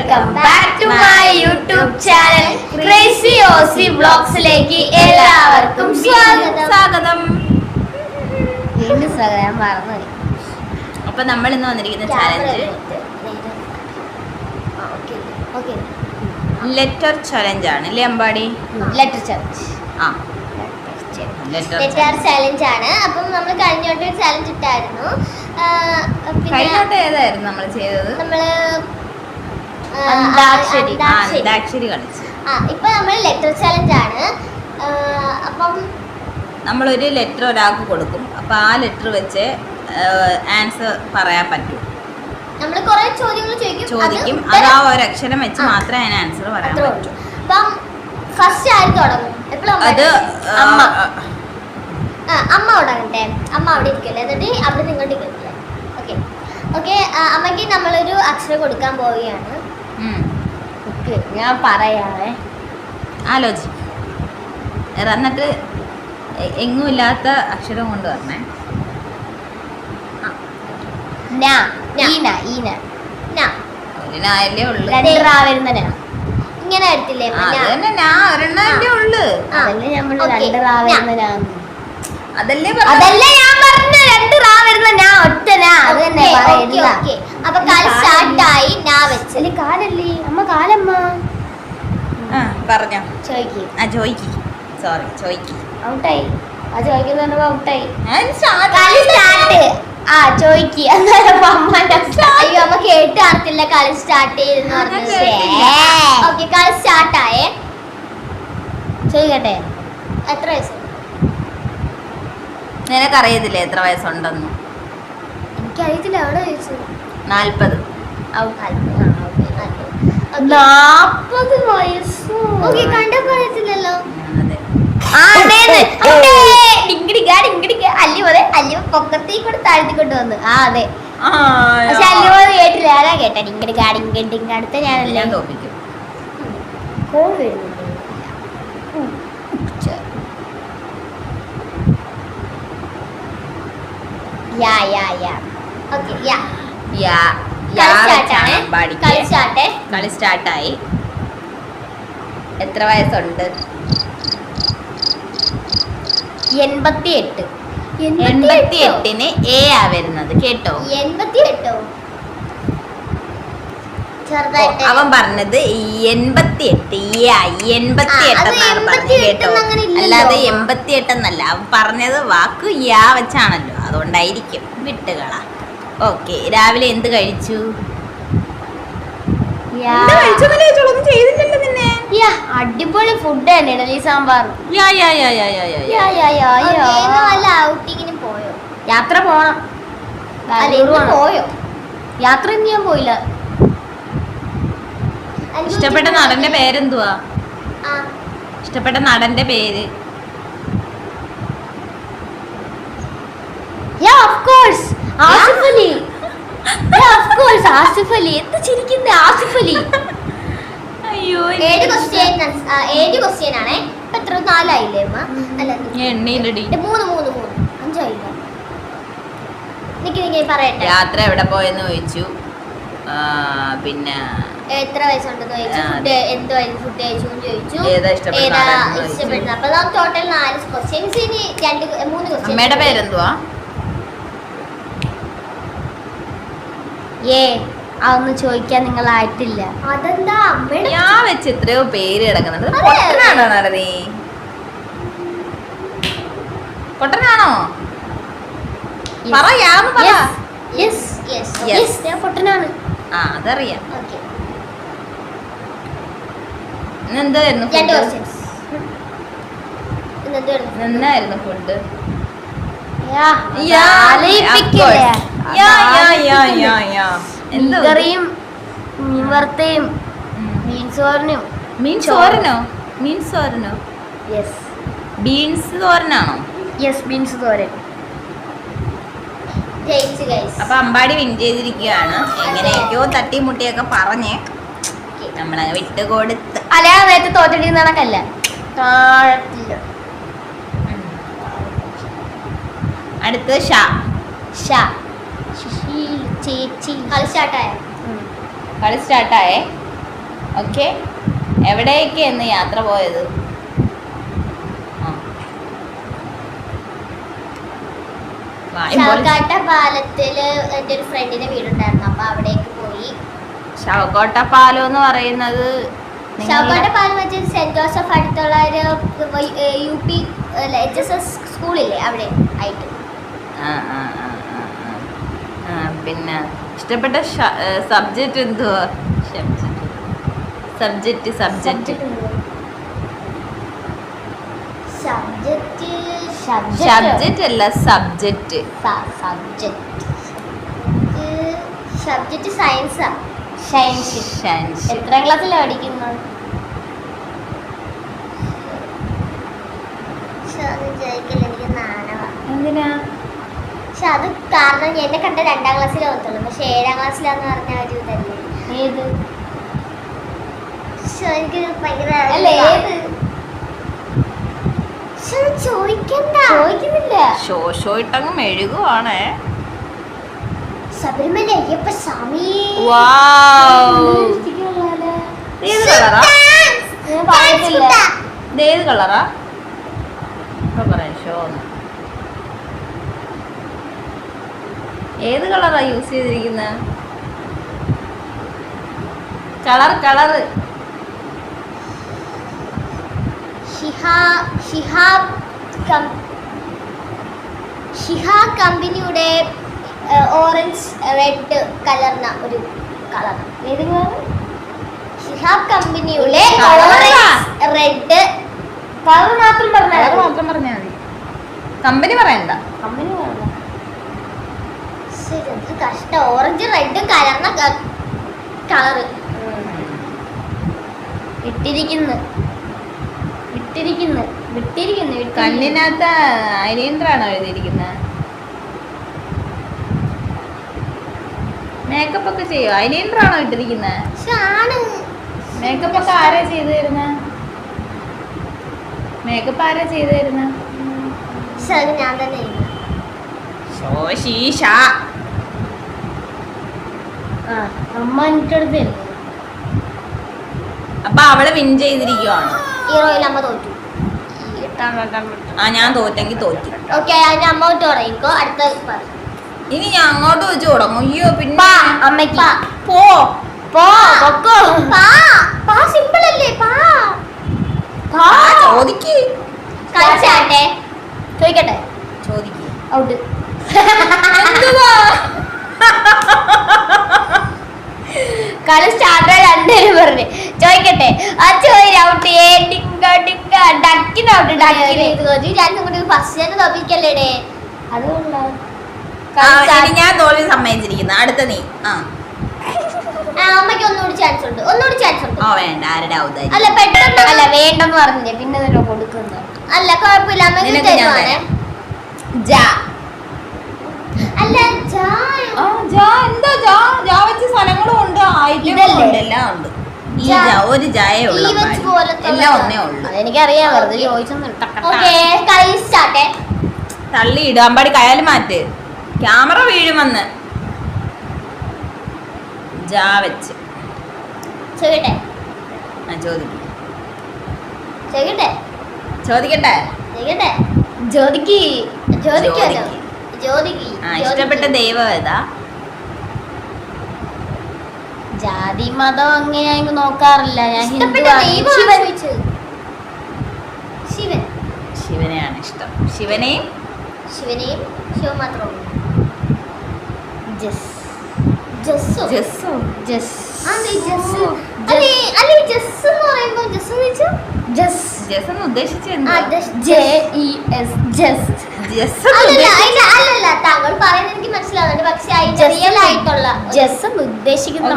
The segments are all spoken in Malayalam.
Welcome back to my YouTube channel crazy Ozzy വ്ളോഗ്സിലേക്ക് എല്ലാവർക്കും സ്വാഗതം. സ്വാഗതം. വീണ്ടും സ്വാഗതം മറന്നു അപ്പൊ നമ്മൾ ഇന്ന് വന്നിരിക്കുന്ന ചാലഞ്ച് ലെറ്റർ ചലഞ്ച് ആണ് അല്ലേ അമ്പാടി? ലെറ്റർ ചലഞ്ച് ആ. ലെറ്റർ ചലഞ്ച് ആണ്. അപ്പം നമ്മൾ കഴിഞ്ഞോട്ട് ഒരു ചലഞ്ച് ഇട്ടായിരുന്നു. കഴിഞ്ഞോട്ട് ഏതായിരുന്നു നമ്മൾ ചെയ്തത്? നമ്മൾ അന്താക്ഷരി അന്താക്ഷരി. കളിച്ചു. ഇപ്പൊ നമ്മൾ ലെറ്റർ ചലഞ്ച് ആണ്. അപ്പം നമ്മളൊരു ലെറ്റർ ഒരാൾക്ക് കൊടുക്കും. അപ്പൊ ആ ലെറ്റർ വെച്ച് ആൻസർ പറയാൻ പറ്റും. നമ്മൾ കുറെ ചോദ്യങ്ങൾ ചോദിക്കും. ചോദിക്കും. അത് ആ ഒരു അക്ഷരം വെച്ച് മാത്രമേ അതിന് ആൻസർ പറയാൻ പറ്റൂ. അപ്പം ഫസ്റ്റ് ആര് തുടങ്ങും? അത് അമ്മ. അമ്മ തുടങ്ങട്ടെ. അമ്മ അവിടെ ഇരിക്കല്ലേ? എന്നിട്ട് അവിടെ നിങ്ങളുടെ ഓക്കെ ഓക്കെ അമ്മയ്ക്ക് നമ്മളൊരു അക്ഷരം കൊടുക്കാൻ പോവുകയാണ്. ഞാൻ പറയാവേ. ആലോചി. എന്നിട്ട് എങ്ങുമില്ലാത്ത അക്ഷരം കൊണ്ട് വരണേ. ഉള്ളു. റാ ഇങ്ങനെ വരത്തില്ലേ? ഞാൻ ഒരെണ്ണല്ലേ ഉള്ളു. അതല്ലേ നമ്മൾ രണ്ട് പറഞ്ഞത്? അതല്ല ഞാൻ പറഞ്ഞ രണ്ട് റാ വരുന്ന ഞാൻ ഒറ്റ നാ അത് തന്നെ പറയുന്നത്. അപ്പൊ കാൽ സ്റ്റാർട്ടായി ഞാൻ വെച്ച് കാലല്ലേ. അമ്മ കാലമ്മ. ആ പറഞ്ഞോ. ചോയ്ക്ക്. ആ ചോയ്ക്ക്. സോറി ചോയ്ക്ക്. ഔട്ടായി. ആ ചോദിക്കുന്ന ഔട്ടായി. കളി സ്റ്റാർട്ട് ആ ചോയ്ക്ക്. അന്നേരം അമ്മ അയ്യോ അമ്മ കേട്ട് കാണത്തില്ല കളി സ്റ്റാർട്ട് ചെയ്തെന്ന് പറഞ്ഞു. ഓക്കെ കളി സ്റ്റാർട്ടായേ. ചോദിക്കട്ടെ എത്ര വയസ്സ്? നിനക്കറിയത്തില്ലേ എത്ര വയസ്സുണ്ടെന്ന്? എനിക്കറിയത്തില്ല അവിടെ നാൽപ്പത്. നാപ്പത് വയസ്സ്? കൂടെ താഴ്ത്തി ആ അതെ. പക്ഷെ അല്ലിമ കേട്ടില്ല. ആരാ കേട്ടാ? ഡിങ്കടി ഗാഡിങ്കടി ഡിങ്ക. അടുത്ത ഞാനല്ലേ? തോപ്പിക്കും യാ യാ യാ ഓക്കെ യാ യാ കളി സ്റ്റാർട്ടായി. എത്ര വയസ്സുണ്ട്? എൺപത്തി എട്ട് എൺപത്തി എട്ടിന് എ ആ വരുന്നത് കേട്ടോ? എൺപത്തി എട്ടോ അവൻ പറഞ്ഞത് എൺപത്തി എട്ട് എൺപത്തി എട്ടെന്നാണ് എട്ട് പറഞ്ഞത് കേട്ടോ. അല്ലാതെ എൺപത്തി എട്ടെന്നല്ല അവൻ പറഞ്ഞത് വാക്ക് യാ വെച്ചാണല്ലോ. അതുകൊണ്ടായിരിക്കും. വിട്ടുകള. ഓക്കെ രാവിലെ എന്ത് കഴിച്ചു? അടിപൊളി ഫുഡ് തന്നെ ഈ സാമ്പാർ. യാ. പോയോ? യാത്ര പോണം. പോയോ? യാത്ര ഇന്ന് ഞാൻ പോയില്ല. ഇഷ്ടപ്പെട്ട നടന്റെ പേരെന്തുവാ? ഇഷ്ടപ്പെട്ട നടന്റെ പേര് yeah, of course. Asif Ali of course Asif Ali എന്ത് ചിരിക്കുന്ന ആസിഫ് അലി അയ്യോ ഏഴ് ക്വസ്റ്റ്യൻ ഏഴ് ക്വസ്റ്റ്യൻ ആണേ ഇപ്പൊ എത്ര നാലായില്ലേ അമ്മ അല്ല മൂന്ന് മൂന്ന് മൂന്ന്. അഞ്ചായില്ല? നിക്ക് നിക്ക് പറയട്ടെ. യാത്ര എവിടെ പോയെന്ന് ചോദിച്ചു. പിന്നെ എത്ര വയസ്സുണ്ടെന്ന് ചോദിച്ചു. ഫുഡ് എന്തുവായിരുന്നു ഫുഡ് കഴിച്ചു ചോദിച്ചു. ഏതാ. ഇഷ്ടപ്പെടുന്നത്? അപ്പൊ ടോട്ടൽ നാല് ക്വസ്റ്റ്യൻസ് ഇനി രണ്ട് മൂന്ന് ക്വസ്റ്റ്യൻ അമ്മയുടെ പേരെന്തുവാ? ഏ അതൊന്നും ചോദിക്കാൻ നിങ്ങളായിട്ടില്ല അതെന്താ? അമ്മയുടെ ഞാൻ വെച്ച് എത്രയോ പേര് കിടക്കുന്നുണ്ട്. അതെ. പൊട്ടനാണോ പറ യാന്ന് പറ. Yes yes Yes. യെസ് ഞാൻ പൊട്ടനാണ്. ആ അതറിയാം. ഓക്കെ ഇന്ന് എന്തായിരുന്നു രണ്ട് ഫുഡ് ക്വസ്റ്റ്യൻസ് ഇന്നെന്തായിരുന്നു എന്നായിരുന്നു ഫുഡ് മീൻ വറുത്തയും മീൻ ചോറിനും? മീൻ മീൻ യെസ്. ബീൻസ് തോരനാണോ? യെസ് ബീൻസ് തോരൻ. അപ്പൊ അമ്പാടി വിൻ ചെയ്തിരിക്കുകയാണ്. എങ്ങനെയൊക്കെയോ തട്ടിമുട്ടിയൊക്കെ പറഞ്ഞ് നമ്മളങ്ങ് വിട്ട് കൊടുത്ത് അല്ല നേരത്തെ തോറ്റിട്ടിരുന്ന കണക്കല്ല താഴത്തില്ല അടുത്ത് ഷാ. ഷാ. ശശി ചേച്ചി കളി സ്റ്റാർട്ടായ ഉം. കളി സ്റ്റാർട്ടായേ ഓക്കെ എവിടേക്ക് എന്ന് യാത്ര പോയത്? പാലത്തിൽ എന്റെ ഒരു ഫ്രണ്ടിന്റെ വീടുണ്ടായിരുന്നു. അപ്പൊ അവിടേക്ക് പോയി. ശവക്കോട്ട പാലം എന്ന് പറയുന്നത് ശവക്കോട്ട പാലം വെച്ച് സെന്റ് ജോസഫ് അടുത്തുള്ള ഒരു U P H S S സ്കൂളില്ലേ അവിടെ ആയിട്ട്. പിന്നെ ഇഷ്ടപ്പെട്ട സബ്ജക്റ്റ് എന്തുവാ? സബ്ജക്റ്റ് സബ്ജക്റ്റ് സബ്ജക്റ്റ് സബ്ജക്റ്റ് അല്ല സബ്ജക്റ്റ് സബ്ജക്റ്റ് സബ്ജക്റ്റ് സയൻസാ സയൻസ് സയൻസ് എത്രാം ക്ലാസ്സിലാണ് പഠിക്കുന്നത്? എന്തിനാ? പക്ഷെ അത് കാരണം എന്നെ കണ്ട രണ്ടാം ക്ലാസ്സിലേ ഓർത്തുള്ളൂ. പക്ഷെ ഏഴാം ക്ലാസ്സിലാന്ന് പറഞ്ഞ ഒരു ഇതല്ലേ? ഏത്? എനിക്ക് ഭയങ്കര ഏത്? ചോദിക്കണ്ട. ചോദിക്കുന്നില്ല. മെഴുകുവാണേ. ശബരിമല അയ്യപ്പ സ്വാമി. കളറാ? കളറാ ഇപ്പൊ പറയാം ഷോ ഒന്ന്. ഏത് കളറാ യൂസ് ചെയ്തിരിക്കുന്നത് കളർ കളർ ഷിഹാ കമ്പനിയുടെ ഓറഞ്ച് റെഡ് കലർന്ന ഒരു കളർ. ഏത് കളർ ഷിഹാബ് കമ്പനിയുടെ ഓറഞ്ച് റെഡ് കളർ മാത്രം പറഞ്ഞാൽ മാത്രം പറഞ്ഞാൽ മതി. കമ്പനി പറയണ്ട. കമ്പനി കഷ്ടം ഓറഞ്ച് റെഡും കലർന്ന കളറ് ഇട്ടിരിക്കുന്നു ഇട്ടിരിക്കുന്നു വിട്ടിരിക്കുന്നു. വിട്ടിരിക്കുന്നു. കണ്ണിനകത്ത് അനിയന്ത്രാണോ എഴുതിയിരിക്കുന്നത്? മേക്കപ്പ് ഒക്കെ ചെയ്യോ? അനിയന്ത്രാണോ ഇട്ടിരിക്കുന്നത്? മേക്കപ്പ് ഒക്കെ ആരാ ചെയ്തു തരുന്നത് മേക്കപ്പ് ആരാ ചെയ്തു തരുന്നത് ഞാൻ തന്നെ. ശോശീഷ അമ്മ എന്റെ അടുത്ത് തരുന്നു അപ്പൊ അവളെ വിൻ ചെയ്തിരിക്കുവാണ്. ഈ റോയിൽ അമ്മ തോറ്റു. ആ ഞാൻ തോറ്റെങ്കിൽ തോറ്റു. ഓക്കെ അതിന്റെ അമ്മ അടുത്ത ഇനി ഞാൻ അങ്ങോട്ട് വെച്ച് തുടങ്ങും. അയ്യോ പിന്നെ അമ്മയ്ക്ക്. പാ. പോ പോ പൊക്കോ. പാ പാ സിമ്പിൾ അല്ലേ പാ. പാ. ചോദിക്ക്. കളിച്ചാട്ടെ. ചോദിക്കട്ടെ. ചോദിക്ക്. ഔട്ട് എന്തുവാ? കളി സ്റ്റാർട്ട് രണ്ടുപേരും പറഞ്ഞു. ചോദിക്കട്ടെ? ആ ചോദ്യം ഔട്ട് ഏ ഡിങ്ക ഡിങ്ക ഡക്കിന് ഔട്ട് ഡക്കിന്. രണ്ടും കൂടി ഫസ്റ്റ് തന്നെ തോപ്പിക്കല്ലേടേ ഇനി ഞാൻ തോൽവി സമ്മതിച്ചിരിക്കുന്നു. അടുത്ത നീ. ആ. അമ്മയ്ക്ക് ഒന്നുകൂടി ചാൻസ് ഉണ്ട്. ഒന്നുകൂടി ചാൻസ് ഉണ്ട്. ഓ വേണ്ട. ആരുടെ ഔദാര്യം അല്ല പെട്ടെന്ന് അല്ല വേണ്ടെന്ന് പറഞ്ഞില്ലേ. പിന്നെ കൊടുക്കുന്നു അല്ല കുഴപ്പമില്ല. തരുവാണേ. ജാ അല്ല ചായ ആ, ജാ എന്താ ജാ ജാ വെച്ച സ്ഥലങ്ങളും ഉണ്ട് ഐറ്റങ്ങളും ഇതല്ലേ? ഉണ്ട് എല്ലാം ഉണ്ട്. ഈ ഒരു ജായേ ഉള്ളൂ എല്ലാം. ഒന്നേ ഉള്ളൂ. അതെനിക്കറിയാം വെറുതെ. ചോദിച്ചൊന്നും തള്ളി ഇടാൻ പാടി കയാലും മാറ്റ്. ക്യാമറ വീഴുമെന്ന് ജാ വെച്ച്. ചോദിക്കട്ടെ? ആ ചോദിക്കും. ചോദിക്കട്ടെ? ചോദിക്കട്ടെ? ചോദിക്കട്ടെ? ആ ഇഷ്ടപ്പെട്ട ദൈവം ഏതാ? ജാതി മതം അങ്ങനെ ഞാൻ നോക്കാറില്ല. ഞാൻ ഹിന്ദു ശിവൻ. ശിവനെയാണ് ഇഷ്ടം. ശിവനെയും? ശിവനെയും ശിവ മാത്രമേ ജസ്. ജസ്സോ? ജസ്. ജസ്. എന്ന് ഉദ്ദേശിച്ചത് ജെ ഇ എസ്. ജസ് താങ്കൾ പറയുന്നത് എനിക്ക് മനസ്സിലാവുന്നുണ്ട്. പക്ഷെ റിയൽ ആയിട്ടുള്ള ജസ് ഉദ്ദേശിക്കുന്ന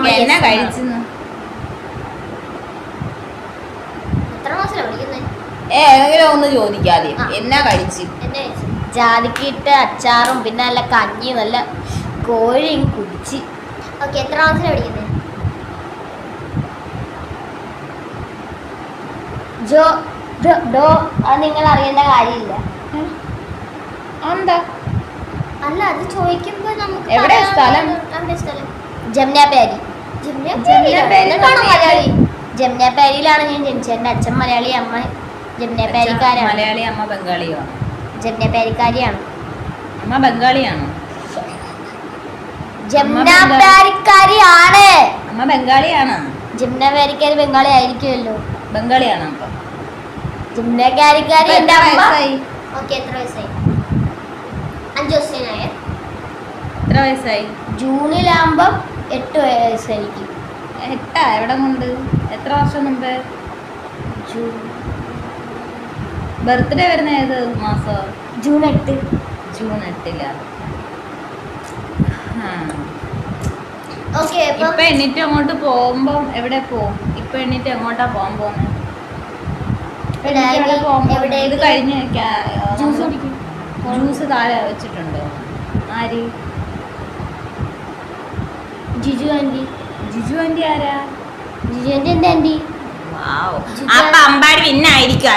ഏതെങ്കിലും ഒന്ന് ചോദിക്കാതെ. എന്നാ കഴിച്ചു? ജാതിക്കിട്ട് അച്ചാറും പിന്നെ നല്ല കഞ്ഞി നല്ല കോഴിയും കുടിച്ച്. ഓക്കെ എത്ര മാസം പഠിക്കുന്നത് ജോ ഡോ അത് നിങ്ങൾ അറിയേണ്ട കാര്യമില്ല. എന്താ? അല്ല അത് ചോദിക്കുമ്പോ നമുക്ക്? എവിടെ സ്ഥലം? ജമുന പേരി ജിമ്മിനെ ജിമ്മിനെ പേര് എന്നിട്ടാണോ പറഞ്ഞേ. മലയാളി. ജമുനാപാരിയിലാണ് ഞാൻ ജനിച്ചത്. എന്റെ അച്ഛൻ മലയാളി അമ്മ ജംനാപാരിക്കാരാണ് മലയാളി അമ്മ ബംഗാളിയോ? ജംനാപാരിക്കാരിയാണ് അമ്മ ബംഗാളിയാണോ? ജംനാപാരിക്കാരിയാണ് അമ്മ ബംഗാളിയാണോ? ജംനാപാരിക്കാരി ബംഗാളി ആയിരിക്കുമല്ലോ ബംഗാളിയാണോ? അപ്പൊ ജമുനാപാരിക്കാരി ഇപ്പൊ എത്ര വയസ്സായി? ഓക്കെ എത്ര വയസ്സായി? ദിവസത്തിനായ എത്ര വയസ്സായി? ജൂണിലാകുമ്പം എട്ട് വയസ്സായിരിക്കും. എട്ടാ? എവിടെ കൊണ്ട് എത്ര വർഷം മുമ്പ്? ജൂൺ ബർത്ത്ഡേ വരുന്ന ഏത് മാസം? ജൂൺ എട്ട്. ജൂൺ എട്ടില്ല ഓക്കെ ഇപ്പൊ എണ്ണീറ്റ് അങ്ങോട്ട് പോകുമ്പോ എവിടെ പോവും? ഇപ്പൊ എണ്ണിട്ട് എങ്ങോട്ടാ പോകാൻ പോകുന്നത് ഇത് കഴിഞ്ഞ് ജ്യൂസ് കുടിക്കും. ജ്യൂസ് താഴെ വെച്ചിട്ടുണ്ട്. ആര്? ജിജു ആന്റി. ജിജു ആന്റി ആരാ? ജിജു ആന്റി എന്റെ ആന്റി? അപ്പൊ അമ്പാടി പിന്നായിരിക്കും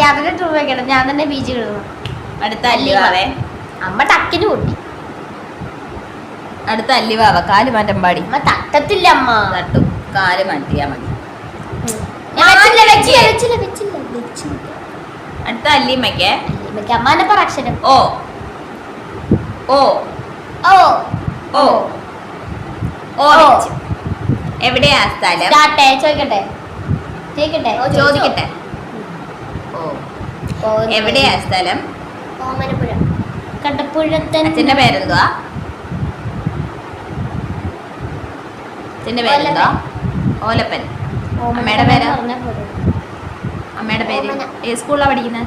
ഞാൻ തന്നെ ടൂർ വെക്കണം ഞാൻ തന്നെ ബീച്ച് കിടന്നു അടുത്ത അല്ലിവാവേ അമ്മ ടക്കിന് പൊട്ടി. അടുത്ത അല്ലിവാവ കാൽ മാറ്റമ്പാടി അമ്മ തട്ടത്തില്ല അമ്മ. തട്ടും. കാൽ മാറ്റിയാ മതി. അടുത്ത അല്ലിമ്മയ്ക്ക് അല്ലിമ്മയ്ക്ക് അമ്മാനെ പറ അക്ഷരം. ഓ. ഓ. ഓ. ഓ. എവിടെയാ സ്ഥലം? ചോദിക്കട്ടെ. ചോദിക്കട്ടെ ഓ, ചോദിക്കട്ടെ. ഓ, എവിടെയാ സ്ഥലം? ഓമനപ്പുഴ കടപ്പുഴത്തൻ അച്ഛന്റെ പേരെന്തുവാ? അച്ഛന്റെ പേരെന്തുവാ? ഓലപ്പൻ. അമ്മയുടെ പേര്? അമ്മയുടെ പേര്. ഏത് സ്കൂളിലാണ് പഠിക്കുന്നത്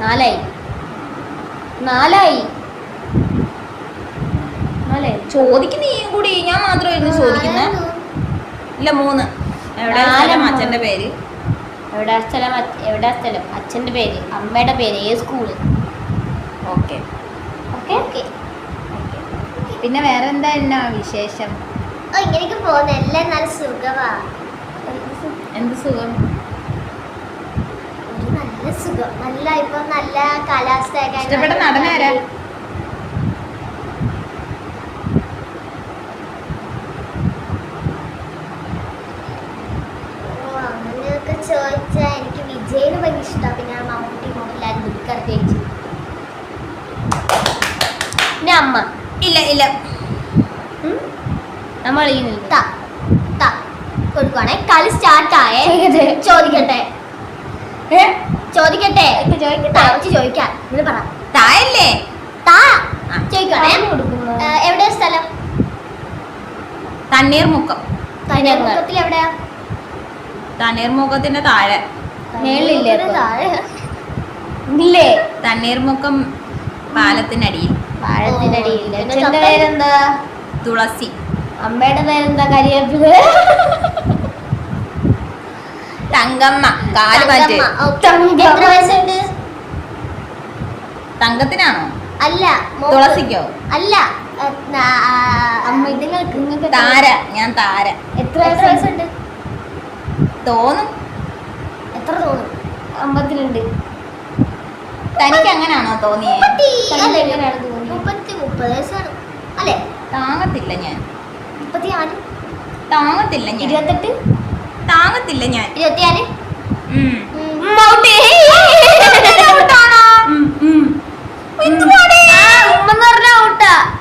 നാലായി. നാലായി? നാലായി. ചോദിക്കുന്ന ഈ കൂടി ഞാൻ മാത്രമായിരുന്നു ചോദിക്കുന്നത് ഇല്ല മൂന്ന്. എവിടെ അച്ഛന്റെ പേര്. എവിടെ സ്ഥലം? എവിടാ സ്ഥലം? അച്ഛന്റെ പേര് അമ്മയുടെ പേര് ഏത് സ്കൂൾ? ഓക്കെ. Okay okay. പിന്നെ വേറെ എന്താ എന്നാ വിശേഷം? ഓ ഇങ്ങനെയൊക്കെ പോകുന്ന. എല്ലാം നല്ല സുഖമാ. എന്ത് സുഖം? നല്ല സുഖം. നല്ല ഇപ്പം നല്ല കാലാവസ്ഥ ഇഷ്ടപ്പെട്ട നടനാരാ? ഓ, അങ്ങനെയൊക്കെ ചോദിച്ചാൽ എനിക്ക് വിജയിന് ഭയങ്കര ഇഷ്ടമാണ് പിന്നെ മമ്മൂട്ടി മോഹൻലാൽ ദുൽഖർ ചേച്ചി. പിന്നെ അമ്മ. ഇല്ല ഇല്ല. നമ്മൾ കളിക്കുന്നില്ല കൊടുക്കുവാണേ. കളി ചോദിക്കട്ടെ. ഏ? ചോദിക്കട്ടെ. ചോദിക്കട്ടെ. താമസിച്ച് ചോദിക്കാം. ഇത് പറ. തായല്ലേ താ. ചോദിക്കണേ എവിടെ എവിടെയാ സ്ഥലം? തണ്ണീർമുക്കം. തണ്ണീർമുഖത്തിൽ എവിടെയാ തണ്ണീർമുഖത്തിന്റെ താഴെ. മേളിലില്ലേ ഇല്ലേ? തണ്ണീർമുക്കം പാലത്തിനടിയിൽ. പേരെന്താ? തുളസി. അമ്മയുടെ പേരെന്താ കരിയേപ്പിൽ തങ്കമ്മ. കാൽ മാറ്റ് വയസ്സുണ്ട്? തങ്കത്തിനാണോ? അല്ല. തുളസിക്കോ? അല്ല അമ്മ താര. ഞാൻ താര. എത്ര വയസ്സുണ്ട്? തോന്നും. എത്ര തോന്നും അമ്പത്തിരണ്ട് തനിക്ക് അങ്ങനാണോ തോന്നിയേ മുപ്പത്തി തനിക്ക്? എങ്ങനെയാണ് തോന്നിയത്? മുപ്പത്തി മുപ്പത് വയസ്സാണ് അല്ലേ താങ്ങത്തില്ല ഞാൻ മുപ്പത്തി ആറ് താങ്ങത്തില്ല ഞാൻ ഇരുപത്തെട്ട് താങ്ങത്തില്ല ഞാൻ ഇരുപത്തിയാറ്.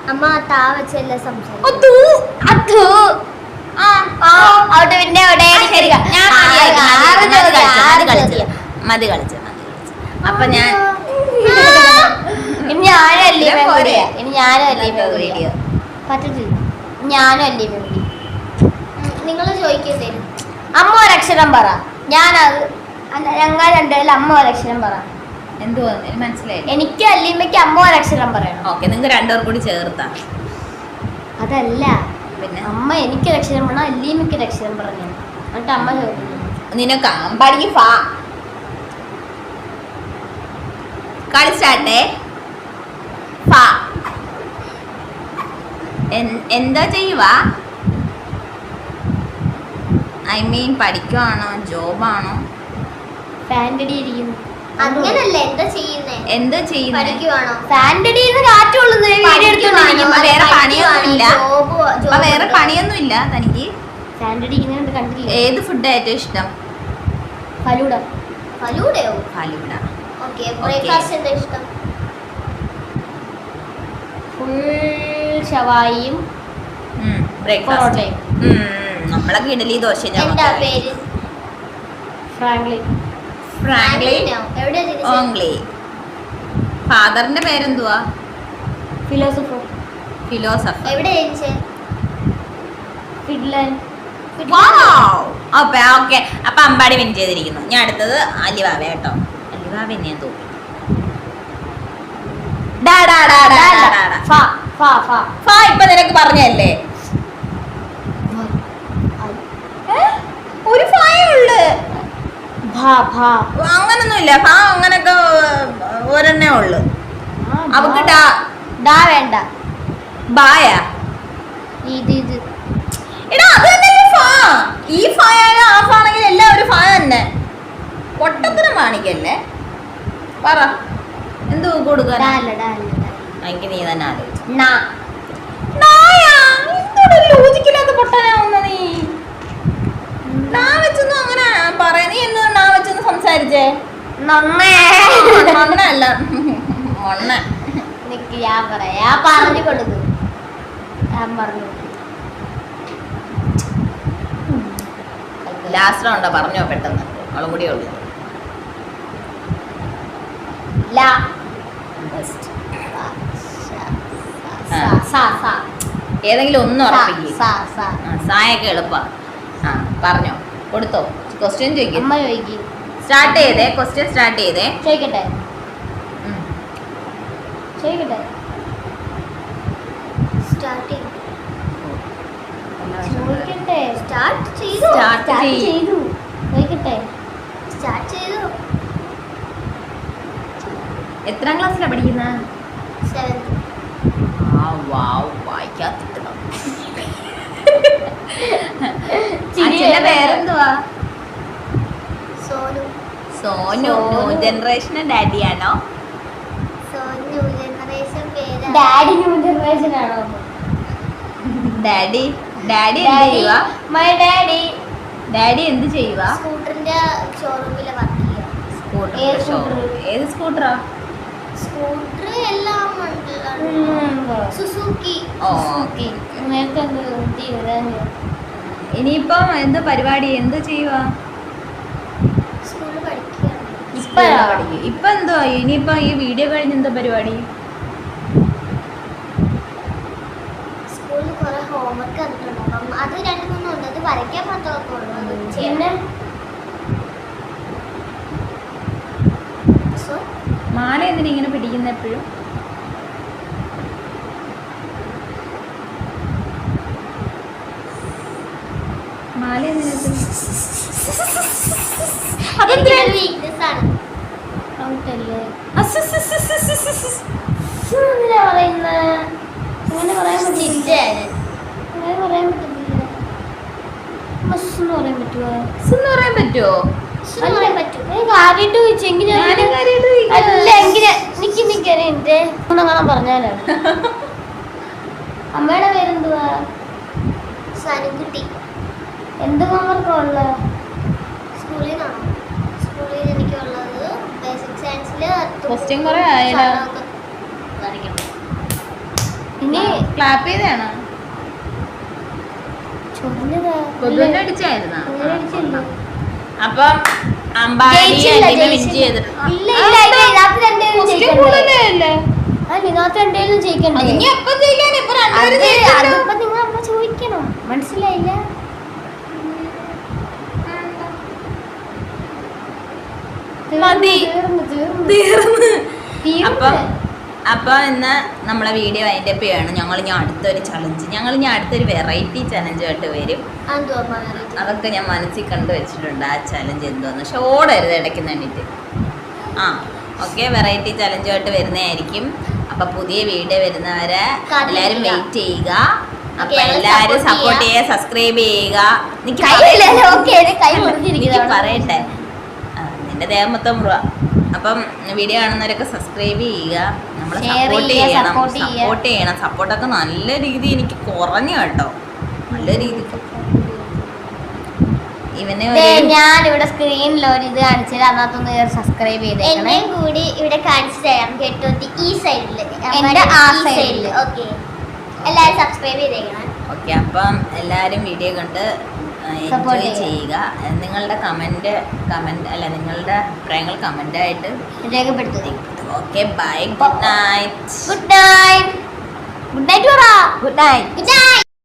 അമ്മ താ വെച്ചല്ല സംസാരിക്കും മതി കളിച്ചു മതി കളിച്ചു. അപ്പൊ ഞാൻ ഇനി ഞാനും അല്ലേ ഇനി ഞാനും അല്ലേ ഇന്നത്തെ വീഡിയോ പറ്റത്തില്ല. ഞാനും അല്ലേ നിങ്ങൾ ചോദിക്കണ്ടേ അമ്മ ഒരക്ഷരം പറ. ഞാനത് ഞങ്ങൾ രണ്ടുപേരും അമ്മ ഒരക്ഷരം പറ. എന്തുവാ മനസ്സിലായി എനിക്ക് അല്ലീമയ്ക്ക് അമ്മ ഒരക്ഷരം പറയണം. ഓക്കെ നിങ്ങൾ രണ്ടുപേർ കൂടി ചേർത്താ. അതല്ല. പിന്നെ? അമ്മ എനിക്ക് ഒരക്ഷരം പറഞ്ഞാൽ അല്ലീമയ്ക്ക് ഒരക്ഷരം പറഞ്ഞു എന്നിട്ട് അമ്മ ചോദിക്കുന്നു നിനക്ക് അമ്പാടിക്ക് ഫാ കളി സ്റ്റാർട്ടേ ഫ എന്താ ചെയ്യുവാ? ഐ മീൻ പഠിക്കുവാണോ? ജോബാണോ? അങ്ങനല്ലേ എന്താ ചെയ്യുന്നേ? എന്താ ചെയ്യുന്നത് വേറെ പണിയൊന്നുമില്ല. വേറെ പണിയൊന്നുമില്ല തനിക്ക്. ഏത് ഫുഡ് ഏറ്റവും ഇഷ്ടം? ഫലൂട. ഫലൂടയോ? ഫാലുവിട ഓക്കെ ബ്രേക്ക്ഫാസ്റ്റ് എന്താ ഇഷ്ടം? ഫുൾ ഷവായിയും ബ്രേക്ക്ഫാസ്റ്റ് നമ്മളൊക്കെ ഇഡലി ദോശ എന്താ പേര്? ഫാദറിന്റെ പേരെന്തുവാ? ഫിലോസഫർ ഫിലോസഫർ എവിടെ ഓക്കെ അപ്പൊ അമ്പാടി വിൻ ചെയ്തിരിക്കുന്നു. ഞാൻ അടുത്തത് അലിവാവ കേട്ടോ. അലിവാവ ഞാൻ തോന്നി ഇപ്പൊ നിനക്ക് പറഞ്ഞല്ലേ? ഒരു ഫായേ ഉള്ളു. ഭ ഭ അങ്ങനൊന്നുമില്ല. ഫാ അങ്ങനൊക്കെ ഒരെണ്ണേ ഉള്ളു. അവക്ക് ഡാ ഡാ വേണ്ട. ബായ? ഇത് ഇത്. എടാ അത് ഫാ. ഈ ഫായാലും ആ ഫാ ആണെങ്കിലും എല്ലാം ഒരു ഫാ തന്നെ. പൊട്ടത്തിനും കാണിക്കല്ലേ? പറ. എന്ത് കൊടുക്കാൻ. എനിക്ക് നീ തന്നെ നാ. ലോജിക്കില്ലാത്ത പൊട്ടനാവുന്ന നീ? നാ വെച്ചൊന്നും അങ്ങനെ പറയാ. നീ എന്ന് നാ വെച്ചൊന്ന് സംസാരിച്ചേ? നന്നേ മണ്ണല്ല മണ്ണ നിക്ക് ഞാൻ പറയാം. ഞാൻ പറഞ്ഞു കൊടുക്കും ഞാൻ പറഞ്ഞു പറഞ്ഞോ പെട്ടെന്ന്. അവളും കൂടി ഉള്ളു. ഏതെങ്കിലും ഒന്ന് ഉറപ്പിക്കും. സ സ. സായൊക്കെ എളുപ്പാ. ആ പറഞ്ഞോ. കൊടുത്തോ. ക്വസ്റ്റ്യൻ ചോദിക്കും. സ്റ്റാർട്ട് ചെയ്തേ ക്വസ്റ്റ്യൻ സ്റ്റാർട്ട് ചെയ്തേ. ചോദിക്കട്ടെ. ചോദിക്കട്ടെ. സ്റ്റാർട്ട് ചെയ്തു. സ്റ്റാർട്ട് ചെയ്യ്. ചെയ്തു. ചോദിക്കട്ടെ. സ്റ്റാർട്ട് ചെയ്തു. എത്രാം ക്ലാസ്സിലാണ് പഠിക്കുന്നത് ആ വാവ് വായിക്കാത്തിട്ടണം ചിരി അച്ഛന്റെ വരുന്നുണ്ട്. പേരെന്തുവാ സോനു സോനു. ജനറേഷൻ ഡാഡിയാണോ? സോനു ജനറേഷൻ പേര്. ഡാഡി ന്യൂ ജനറേഷൻ ആണോ? ഡാഡി ഡാഡി എന്ത് ഡാഡി മൈ ഡാഡി. ഡാഡി എന്ത് ചെയ്യുക സ്കൂട്ടറിന്റെ ഷോറൂമിൽ വർക്ക് സ്കൂട്ടർ ഏത് ഏത് സ്കൂട്ടറാ? സ്കൂട്ടർ എല്ലാം സുസുക്കി. ഓക്കെ. ഇനിയിപ്പം എന്ത് പരിപാടി? എന്ത് പഠിക്കുകയാണ് ഇപ്പഴാ? ഇപ്പൊ എന്തോ ഇനിയിപ്പോ ഈ വീഡിയോ കഴിഞ്ഞ് എന്താ പരിപാടി? സ്കൂളിൽ കുറെ ഹോംവർക്ക് തന്നിട്ടുണ്ട് അപ്പം അത് രണ്ട് മൂന്നും ഉണ്ട് അത് വരയ്ക്കാൻ മാത്രമൊക്കെ ഉള്ളൂ അത് പിന്നെ? സോ? മാല എന്തിനാ ഇങ്ങനെ പിടിക്കുന്ന എപ്പോഴും? മാല എന്തിനാ വീക്ക്നെസ് ആണ്. ഔട്ടല്ലേ എന്തിനാ പറയുന്നത് അങ്ങനെ പറയാൻ പറ്റില്ല അങ്ങനെ പറയാൻ പറ്റില്ല മസ് എന്ന് പറയാൻ പറ്റുമോ എന്ന് പറയാൻ പറ്റുമോ അമ്മയുടെ പേരെന്തുവാ? സനുകുട്ടി. എന്ത് ഹോംവർക്കുള്ള സ്കൂളിൽ നിന്നാണോ സ്കൂളിൽ എനിക്കുള്ളത് ബേസിക് കുറെ ആയാലോ. ഇനി ക്ലാപ്പ് ചെയ്താണോ? മനസ്സിലായില്ല. അപ്പം അമ്പാടി അടിമ വിൻ ജയിച്ചില്ല. ചെയ്തിട്ടുണ്ട് ഇല്ല ഇല്ല ഇല്ല ഇതിനകത്ത് രണ്ടുപേരും Question ജയിക്കണ്ടേ കൂടുതലല്ലേ? ആ ഇതിനകത്ത് രണ്ടുപേരും ജയിക്കണ്ടേ ഇനി എപ്പോ ജയിക്കാൻ ഇപ്പൊ അത് രണ്ടുപേരും ജയിച്ചല്ലോ. അതിപ്പോ നിങ്ങൾ അമ്മ ചോദിക്കണം മനസ്സിലായില്ല മതി. തീർന്നു. അപ്പം അപ്പൊ ഇന്ന് നമ്മളെ വീഡിയോ അതിന്റെ ചെയ്യാണ് ഞങ്ങൾ ഇനി അടുത്തൊരു ചലഞ്ച് ഞങ്ങൾ ഇനി അടുത്തൊരു വെറൈറ്റി ചലഞ്ചായിട്ട് വരും അതൊക്കെ ഞാൻ മനസ്സിൽ കണ്ടു വെച്ചിട്ടുണ്ട്. ആ ചലഞ്ച് എന്തോന്ന്. ഷോടരുത് ഇടയ്ക്ക് വേണ്ടിട്ട്. ആ ഓക്കെ വെറൈറ്റി ചലഞ്ചുമായിട്ട് വരുന്നതായിരിക്കും. അപ്പൊ പുതിയ വീഡിയോ വരുന്നവരെ എല്ലാരും വെയിറ്റ് ചെയ്യുക. അപ്പൊ എല്ലാരും സപ്പോർട്ട് ചെയ്യാ. ചെയ്യുക. സബ്സ്ക്രൈബ് ചെയ്യുക. പറയട്ടെ. നിന്റെ ദേഹം മൊത്തം മുറുക അപ്പം വീഡിയോ കാണുന്നവരൊക്കെ സബ്സ്ക്രൈബ് ചെയ്യുക. നമ്മളെ സപ്പോർട്ട് ചെയ്യണം. സപ്പോർട്ട് ചെയ്യണം. സപ്പോർട്ടൊക്കെ നല്ല രീതി എനിക്ക് കുറഞ്ഞു കേട്ടോ. നല്ല രീതിക്ക് ഇവനെ ഒരു ഞാൻ ഇവിടെ സ്ക്രീനിൽ ഒരു ഇത് കാണിച്ചത്. അതിനകത്തൊന്ന് സബ്സ്ക്രൈബ് ചെയ്തേക്കണേ. കൂടി ഇവിടെ കാണിച്ചു തരാം കേട്ടോ. ഈ സൈഡിൽ എന്റെ ആ സൈഡിൽ. ഓക്കെ. എല്ലാരും സബ്സ്ക്രൈബ് ചെയ്തേക്കണം. ഓക്കെ അപ്പം എല്ലാവരും വീഡിയോ കണ്ട് എൻജോയ് ചെയ്യുക. നിങ്ങളുടെ കമന്റ് കമന്റ് അല്ല നിങ്ങളുടെ അഭിപ്രായങ്ങൾ കമന്റായിട്ട് രേഖപ്പെടുത്തുക. Okay bye good night good night good night good night good night